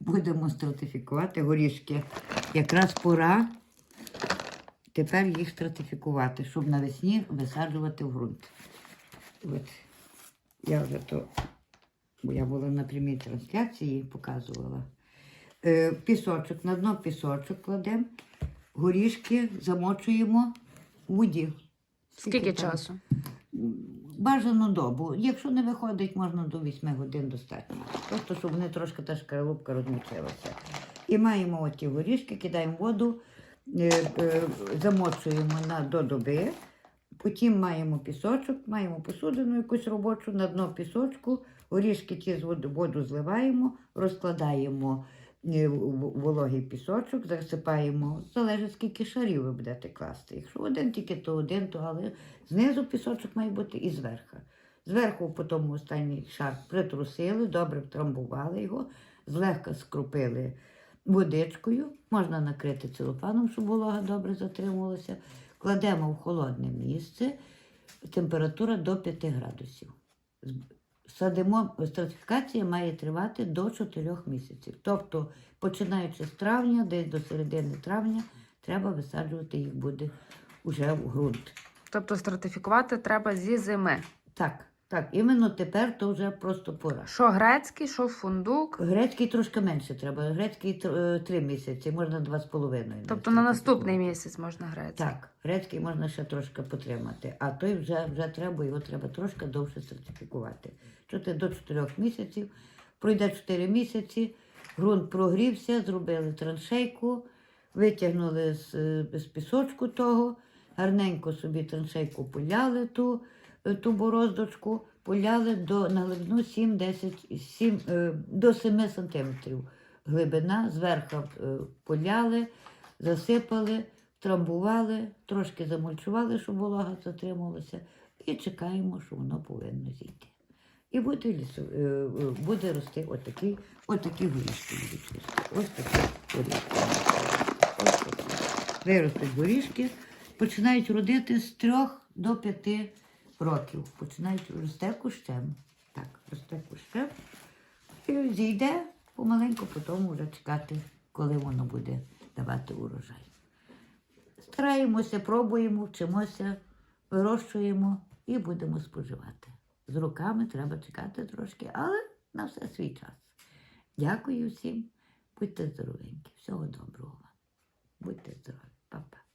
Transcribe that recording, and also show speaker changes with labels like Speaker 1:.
Speaker 1: будемо стратифікувати горішки. Якраз пора тепер їх стратифікувати, щоб навесні висаджувати в ґрунт. От. Я вже то, бо я була на прямій трансляції, показувала. Е, пісочок, на дно пісочок кладемо, горішки замочуємо в воді.
Speaker 2: Скільки
Speaker 1: там?
Speaker 2: часу?
Speaker 1: Бажану добу. Якщо не виходить, можна до 8 годин достатньо. Просто щоб вони трошки та шкаралупка розмочилася. І маємо оті горішки, кидаємо воду, е, е, замочуємо на до доби. Потім маємо пісочок, маємо посудину якусь робочу, на дно пісочку, горішки ті з воду, воду зливаємо, розкладаємо вологий пісочок, засипаємо, залежить скільки шарів ви будете класти. Якщо один тільки, то один, то але знизу пісочок має бути і зверху. Зверху потім останній шар притрусили, добре втрамбували його, злегка скрупили водичкою, можна накрити целофаном, щоб волога добре затримувалася. Кладемо в холодне місце, температура до 5 градусів. Садимо, стратифікація має тривати до 4 місяців. Тобто, починаючи з травня, десь до середини травня, треба висаджувати їх буде вже в ґрунт.
Speaker 2: Тобто стратифікувати треба зі зими.
Speaker 1: Так, так, іменно тепер то вже просто пора.
Speaker 2: Що грецький, що фундук.
Speaker 1: Грецький трошки менше треба. Грецький е, три місяці, можна два з половиною.
Speaker 2: Тобто на наступний місяць можна грецький.
Speaker 1: Так, грецький можна ще трошки потримати, а той вже, вже треба, його треба трошки довше сертифікувати. Чути до 4 місяців. Пройде 4 місяці, ґрунт прогрівся, зробили траншейку, витягнули з, е, з пісочку того, гарненько собі траншейку поляли ту, ту бороздочку, поляли до, на глибину 7-10, 7, е, до 7 сантиметрів глибина, зверху е, поляли, засипали, трамбували, трошки замульчували, щоб волога затрималася, і чекаємо, що воно повинно зійти. І буде, лісо, е, е, буде рости отакі, отакі горішки. Ось такі горішки. Виростуть горішки, починають родити з трьох до п'яти років. Починають рости кущем. Так, росте кущем. І зійде помаленьку, потім вже чекати, коли воно буде давати урожай. Стараємося, пробуємо, вчимося, вирощуємо і будемо споживати. З руками треба чекати трошки, але на все свій час. Дякую всім. Будьте здоровенькі. Всього доброго. Будьте здорові. Па-па.